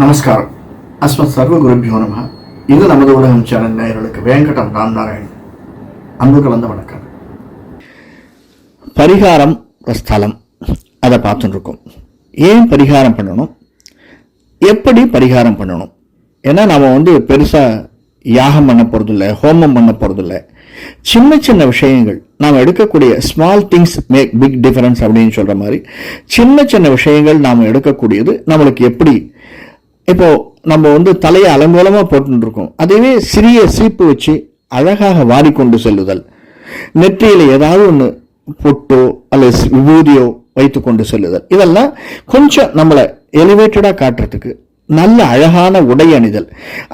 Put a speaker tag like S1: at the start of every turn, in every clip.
S1: நமஸ்காரம். அஸ்மத் சர்வ குருபியோ நம இது நமது உலகம் சேனல் நேயர்களுக்கு வேங்கடம் ராம் நாராயண் அன்பு கலந்த வணக்கம்.
S2: பரிகாரம் ஸ்தலம். அதை பார்த்துட்டுருக்கோம். ஏன் பரிகாரம் பண்ணணும்? எப்படி பரிகாரம் பண்ணணும்? ஏன்னா நம்ம வந்து பெருசாக யாகம் பண்ண போகிறதில்ல ஹோமம் பண்ண போகிறதில்ல சின்ன சின்ன விஷயங்கள். நாம் எடுக்கக்கூடிய small things make big difference அப்படின்னு சொல்கிற மாதிரி சின்ன சின்ன விஷயங்கள் நாம் எடுக்கக்கூடியது நம்மளுக்கு எப்படி இப்போ நம்ம வந்து தலையை அலங்கோலமாக போட்டுருக்கோம் இருக்கோம் அதுவே சிறிய சீப்பு வச்சு அழகாக வாடிக்கொண்டு செல்லுதல். நெற்றியில் ஏதாவது ஒன்று பொட்டோ அல்லது விபூதியோ வைத்து கொண்டு செல்லுதல். இதெல்லாம் கொஞ்சம் நம்மளை எலிவேட்டடாக காட்டுறதுக்கு நல்ல அழகான உடை அணிதல்.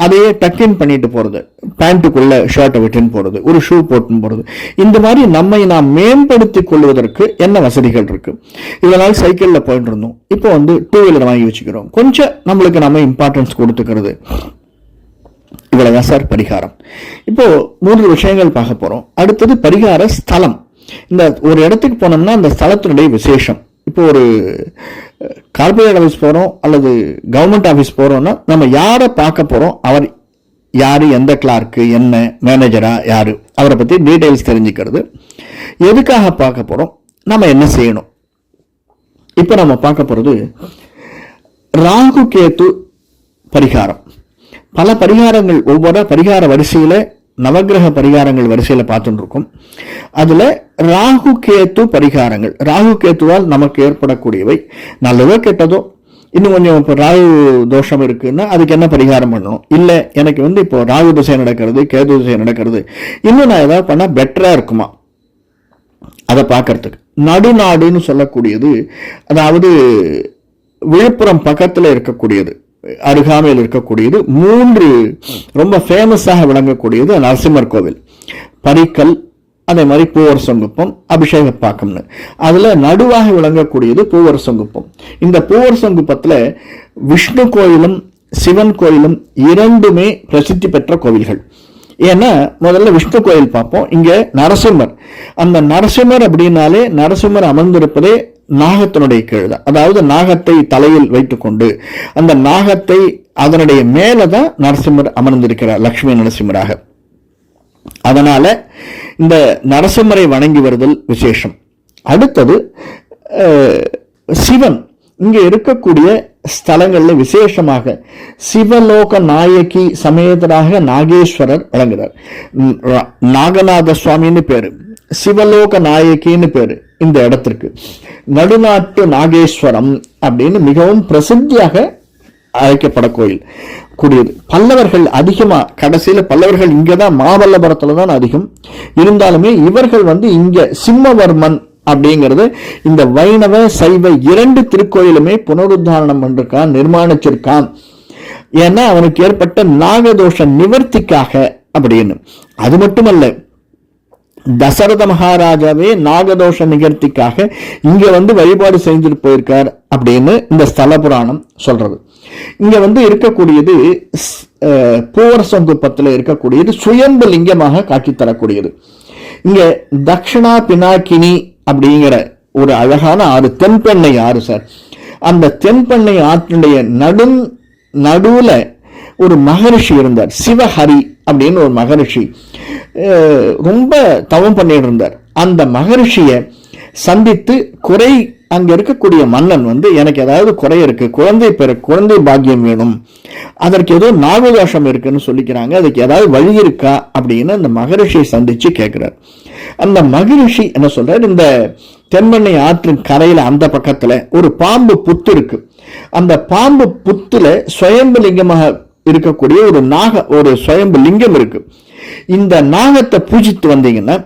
S2: அதையே டக்கின் பண்ணிட்டு போகிறது பேண்ட்டுக்குள்ளே ஷர்ட்டை விட்டுன்னு போகிறது ஒரு ஷூ போட்டுன்னு போகிறது இந்த மாதிரி நம்மை நாம் மேம்படுத்தி கொள்வதற்கு என்ன வசதிகள் இருக்குது இதனால் சைக்கிளில் போயிட்டு இருந்தோம். இப்போ வந்து டூ வீலர் வாங்கி வச்சுக்கிறோம். கொஞ்சம் நம்மளுக்கு நம்ம இம்பார்ட்டன்ஸ் கொடுத்துக்கிறது. இவ்வளவுதான் சார் பரிகாரம். இப்போ மூன்று விஷயங்கள் பார்க்க போகிறோம் அடுத்தது பரிகார ஸ்தலம். இந்த ஒரு இடத்துக்கு போனோம்னா அந்த ஸ்தலத்தினுடைய விசேஷம். இப்போ ஒரு கார்பரேட் ஆஃபீஸ் போகிறோம் அல்லது கவர்மெண்ட் ஆஃபீஸ் போகிறோன்னா நம்ம யாரை பார்க்க போகிறோம் அவர் யார்? எந்த கிளார்க்கு என்ன? மேனேஜரா யார்? அவரை பற்றி டீட்டெயில்ஸ் தெரிஞ்சுக்கிறது. எதுக்காக பார்க்க போகிறோம் நம்ம என்ன செய்யணும்? இப்போ நம்ம பார்க்க போகிறது ராகு கேத்து பரிகாரம். பல பரிகாரங்கள் ஒவ்வொரு பரிகார வரிசையில் நவக்கிரக பரிகாரங்கள் வரிசையில் பார்த்துட்டுருக்கோம். அதில் ராகு கேத்து பரிகாரங்கள். ராகு கேத்துவால் நமக்கு ஏற்படக்கூடியவை. நல்லதோ கெட்டதோ. இன்னும் கொஞ்சம் இப்போ ராகு தோஷம் இருக்குன்னா அதுக்கு என்ன பரிகாரம் பண்ணணும்? இல்லை எனக்கு வந்து இப்போ ராகு திசை நடக்கிறது கேது திசை நடக்கிறது. இன்னும் நான் ஏதாவது பண்ணால் பெட்டராக இருக்குமா? அதை பார்க்கறதுக்கு. நடுநாடுன்னு சொல்லக்கூடியது அதாவது விழுப்புரம் பக்கத்தில் இருக்கக்கூடியது. அருகாமையில் இருக்கக்கூடியது. மூன்று ரொம்ப ஃபேமஸாக விளங்கக்கூடியது நரசிம்மர் கோவில். பரிக்கல் அதே மாதிரி பூவர் சங்குப்பம் அபிஷேக பாக்கம்னு. அதில் நடுவாக விளங்கக்கூடியது பூவர் சங்குப்பம் இந்த பூவர் சங்குப்பத்துல விஷ்ணு கோயிலும் சிவன் கோயிலும் இரண்டுமே பிரசித்தி பெற்ற கோவில்கள். ஏன்னா முதல்ல விஷ்ணு கோயில் பார்ப்போம் இங்கே நரசிம்மர். அந்த நரசிம்மர் அப்படின்னாலே நரசிம்மர் அமர்ந்திருப்பதே நாகத்தினுடைய கீழ் தான். அதாவது நாகத்தை தலையில் வைத்துக்கொண்டு அந்த நாகத்தை அதனுடைய மேலே தான் நரசிம்மர் அமர்ந்திருக்கிறார் லக்ஷ்மி நரசிம்மராக. அதனால இந்த நரசிம்மரை வணங்கி வருதல் விசேஷம். அடுத்தது சிவன். இங்கே இருக்கக்கூடிய ஸ்தலங்களில் விசேஷமாக சிவலோக நாயகி சமேதராக நாகேஸ்வரர் வழங்குகிறார் நாகநாத சுவாமின்னு பேர். சிவலோக நாயகின்னு பேர். இந்த இடத்திற்கு. நடுநாட்டு நாகேஸ்வரம் அப்படின்னு மிகவும் பிரசித்தியாக அழைக்கப்பட கோயில் கூடியது. பல்லவர்கள் அதிகமாக கடைசியில் பல்லவர்கள் இங்கே தான் மாமல்லபுரத்தில் தான் அதிகம். இருந்தாலுமே இவர்கள் வந்து இங்கே சிம்மவர்மன் அப்படிங்கிறது இந்த வைணவ சைவ இரண்டு திருக்கோயிலுமே புனருத்தாரணம் பண்ணிருக்கான் நிர்மாணிச்சிருக்கான். ஏன்னா அவனுக்கு ஏற்பட்ட நாகதோஷ நிவர்த்திக்காக அப்படின்னு. அது மட்டுமல்ல தசரத மகாராஜாவே நாகதோஷ நிகழ்த்திக்காக இங்க வந்து வழிபாடு செஞ்சுட்டு போயிருக்கார் அப்படின்னு இந்த ஸ்தல புராணம் சொல்றது. இங்க வந்து இருக்கக்கூடியது பூவரசங்குப்பத்தில் இருக்கக்கூடியது சுயம்பு லிங்கமாக காட்சி தரக்கூடியது. இங்க தக்ஷணா பினாக்கினி அப்படிங்கிற ஒரு அழகான ஆறு தென்பெண்ணை ஆறு சார். அந்த தென்பெண்ணை ஆற்றினுடைய நடு நடுவுல ஒரு மகரிஷி இருந்தார் சிவஹரி அப்படின்னு ஒரு மகரிஷி ரொம்ப தவம் பண்ணிட்டு இருந்தார். அந்த மகரிஷியை சந்தித்து குறை அங்கே இருக்கக்கூடிய மன்னன் வந்து எனக்கு ஏதாவது குறை இருக்குது குழந்தை பெற குழந்தை பாக்கியம் வேணும் அதற்கு ஏதோ நாகதோஷம் இருக்குன்னு சொல்லிக்கிறாங்க அதுக்கு ஏதாவது வழி இருக்கா? அப்படின்னு அந்த மகரிஷியை சந்தித்து கேட்குறார். அந்த மகரிஷி என்ன சொல்கிறார் இந்த தென்மண்ணை ஆற்றின் கரையில் அந்த பக்கத்தில் ஒரு பாம்பு புத்து இருக்குது அந்த பாம்பு புத்தில் சுயம்பு லிங்கமாக இருக்கக்கூடிய ஒரு நாக ஒரு சுயம்பு லிங்கம் இருக்கு. இந்த நாகத்தை பூஜித்து வந்தீங்கன்னா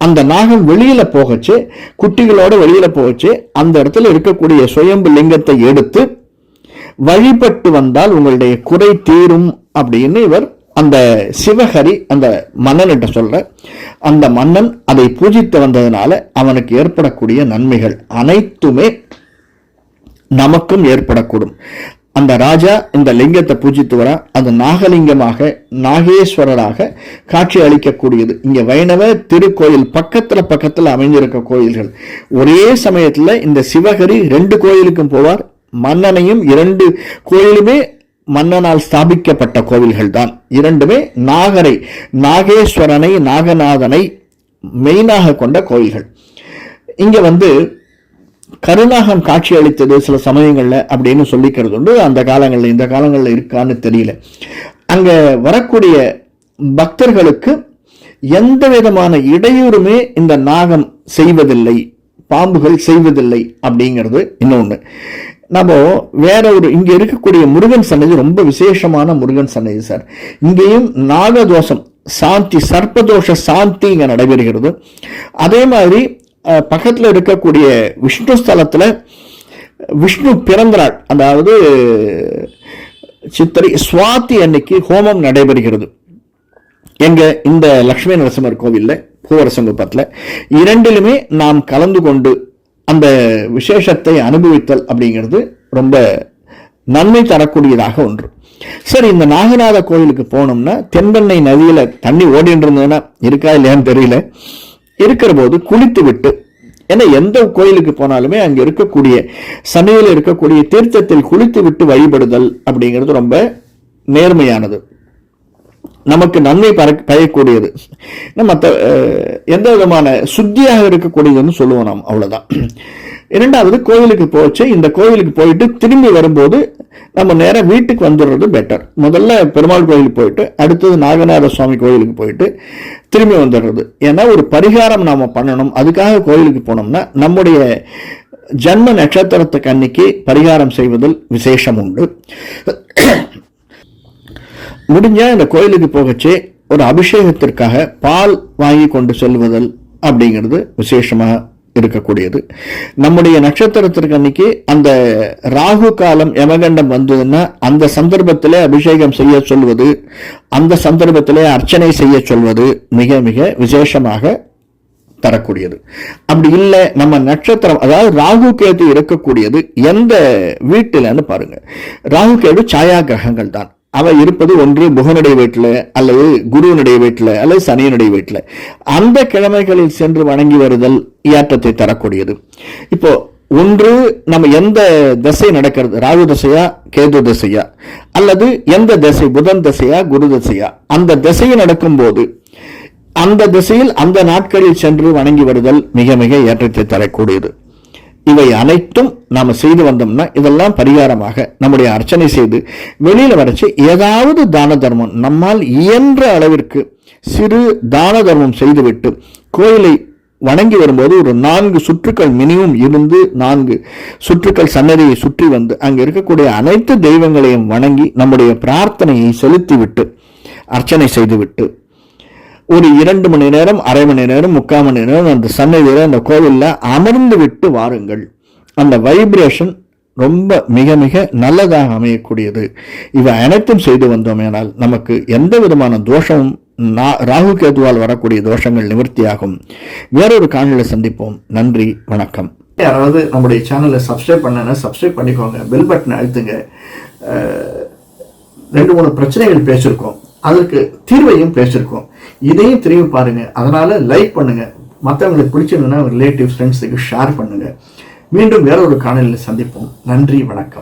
S2: அந்த நாகம் வெளியில போகச்சு குட்டிகளோட வெளியில போகச்சு அந்த இடத்துல இருக்கக்கூடிய சுயம்பு லிங்கத்தை எடுத்து வழிபட்டு வந்தால் உங்களுடைய குறை தீரும் அப்படின்னு இவர் அந்த சிவஹரி அந்த மன்னன்கிட்ட சொல்ற. அந்த மன்னன் அதை பூஜித்து வந்ததுனால அவனுக்கு ஏற்படக்கூடிய நன்மைகள் அனைத்துமே நமக்கும் ஏற்படக்கூடும். அந்த ராஜா இந்த லிங்கத்தை பூஜித்து வர அது நாகலிங்கமாக நாகேஸ்வரராக காட்சி அளிக்கக்கூடியது. இங்கே வைணவ திருக்கோயில் பக்கத்தில் பக்கத்தில் அமைஞ்சிருக்க கோயில்கள். ஒரே சமயத்தில் இந்த சிவகரி ரெண்டு கோயிலுக்கும் போவார். மன்னனையும் இரண்டு கோயிலுமே மன்னனால் ஸ்தாபிக்கப்பட்ட கோவில்கள் தான் இரண்டுமே நாகரை நாகேஸ்வரனை நாகநாதனை மெயினாக கொண்ட கோயில்கள். இங்கே வந்து கருணாகம் காட்சி அளித்தது சில சமயங்களில் அப்படின்னு சொல்லிக்கிறது உண்டு. அந்த காலங்களில் இந்த காலங்களில் இருக்கான்னு தெரியல. அங்கே வரக்கூடிய பக்தர்களுக்கு எந்த விதமான இடையூறுமே இந்த நாகம் செய்வதில்லை பாம்புகள் செய்வதில்லை அப்படிங்கிறது இன்னொன்று நம்ம வேற ஒரு இங்கே இருக்கக்கூடிய முருகன் சன்னதி ரொம்ப விசேஷமான முருகன் சன்னதி சார். இங்கேயும் நாகதோஷம் சாந்தி சர்ப்பதோஷ சாந்தி இங்கே நடைபெறுகிறது. அதே மாதிரி பக்கத்தில் இருக்கக்கூடிய விஷ்ணு ஸ்தலத்தில் விஷ்ணு பிறந்த நாள் அதாவது சித்திரை சுவாத்தி அன்னைக்கு ஹோமம் நடைபெறுகிறது. எங்கள் இந்த லக்ஷ்மி நரசிம்மர் கோவிலில் பூவரசங்குப்பத்தில் இரண்டிலுமே நாம் கலந்து கொண்டு அந்த விசேஷத்தை அனுபவித்தல் அப்படிங்கிறது ரொம்ப நன்மை தரக்கூடியதாக ஒன்று. சரி இந்த நாகநாத கோயிலுக்கு போனோம்னா தென்பெண்ணை நதியில் தண்ணி ஓடிட்டு இருந்ததுன்னா இருக்கா இல்லையான்னு தெரியல. இருக்கிற போது குளித்து விட்டு ஏன்னா எந்த கோயிலுக்கு போனாலுமே அங்கே இருக்கக்கூடிய சமையல் இருக்கக்கூடிய தீர்த்தத்தில் குளித்து விட்டு வழிபடுதல் அப்படிங்கிறது ரொம்ப நேர்மையானது. நமக்கு நன்மை பற- பயக்கூடியது. மற்ற எந்த விதமான சுத்தியாக இருக்கக்கூடியதுன்னு சொல்லுவோம் நாம் அவ்வளோதான் இரண்டாவது கோவிலுக்கு போச்சு. இந்த கோவிலுக்கு போயிட்டு திரும்பி வரும்போது நம்ம நேராக வீட்டுக்கு வந்துடுறது பெட்டர் முதல்ல பெருமாள் கோயிலுக்கு போயிட்டு அடுத்தது நாகநாத சுவாமி கோயிலுக்கு போயிட்டு திரும்பி வந்துடுறது. ஏன்னா ஒரு பரிகாரம் நாம பண்ணணும். அதுக்காக கோயிலுக்கு போனோம்னா நம்முடைய ஜன்ம நட்சத்திரத்துக்கு அன்னைக்கு பரிகாரம் செய்வதில் விசேஷம் உண்டு. முடிஞ்சா இந்த கோயிலுக்கு போகச்சே ஒரு அபிஷேகத்திற்காக பால் வாங்கி கொண்டு செல்வதல் அப்படிங்கிறது விசேஷமாக இருக்கக்கூடியது நம்முடைய நட்சத்திரத்திற்கு அன்னைக்கு அந்த ராகு காலம் யமகண்டம் வந்ததுன்னா அந்த சந்தர்ப்பத்திலே அபிஷேகம் செய்ய சொல்வது அந்த சந்தர்ப்பத்திலே அர்ச்சனை செய்ய சொல்வது மிக மிக விசேஷமாக தரக்கூடியது. அப்படி இல்லை நம்ம நட்சத்திரம் அதாவது ராகு கேது இருக்கக்கூடியது எந்த வீட்டிலன்னு பாருங்க. ராகு கேது சாயா கிரகங்கள் தான் அவள் இருப்பது ஒன்று புகனுடைய வீட்டில் அல்லது குருவனுடைய வீட்டில் அல்லது சனியனுடைய வீட்டில். அந்த கிழமைகளில் சென்று வணங்கி வருதல் ஏற்றத்தை தரக்கூடியது. இப்போ ஒன்று நம்ம எந்த திசை நடக்கிறது? ராகு திசையா கேது திசையா? அல்லது எந்த திசை? புதன் திசையா குரு திசையா? அந்த திசையை நடக்கும்போது அந்த திசையில் அந்த நாட்களில் சென்று வணங்கி வருதல் மிக மிக ஏற்றத்தை தரக்கூடியது. இவை அனைத்தும் நாம் செய்து வந்தோம்னா இதெல்லாம் பரிகாரமாக நம்முடைய அர்ச்சனை செய்து வெளியில் வரைச்சு ஏதாவது தான தர்மம் நம்மால் இயன்ற அளவிற்கு சிறு தான தர்மம் செய்துவிட்டு கோயிலை வணங்கி வரும்போது ஒரு நான்கு சுற்றுக்கள் மினிமம் இருந்து நான்கு சுற்றுக்கள் சன்னதியை சுற்றி வந்து அங்கே இருக்கக்கூடிய அனைத்து தெய்வங்களையும் வணங்கி நம்முடைய பிரார்த்தனையை செலுத்திவிட்டு அர்ச்சனை செய்துவிட்டு ஒரு இரண்டு மணி நேரம் அரை மணி நேரம் முக்கால் மணி நேரம் அந்த சன்னதியில் அந்த கோவிலில் அமர்ந்து விட்டு வாருங்கள். அந்த வைப்ரேஷன் ரொம்ப மிக மிக நல்லதாக அமையக்கூடியது. இவை அனைத்தும் செய்து வந்தோமேனால் நமக்கு எந்த விதமான தோஷமும் ராகு கேதுவால் வரக்கூடிய தோஷங்கள் நிவர்த்தியாகும். வேறொரு காணொளியில் சந்திப்போம். நன்றி வணக்கம்.
S1: யாராவது நம்முடைய சேனலை சப்ஸ்கிரைப் பண்ணனா சப்ஸ்கிரைப் பண்ணிக்கோங்க. பெல் பட்டனை அழுத்துங்க. ரெண்டு மூணு பிரச்சனைகள் பேசியிருக்கோம். அதற்கு தீர்வையும் பேசியிருக்கோம். இதையும் திரும்பி பாருங்கள் அதனால் லைக் பண்ணுங்கள் மற்றவங்களுக்கு பிடிச்சிருந்ததுன்னா ரிலேட்டிவ் ஃப்ரெண்ட்ஸுக்கு ஷேர் பண்ணுங்கள் மீண்டும் வேற ஒரு காணொலியில் சந்திப்போம். நன்றி வணக்கம்.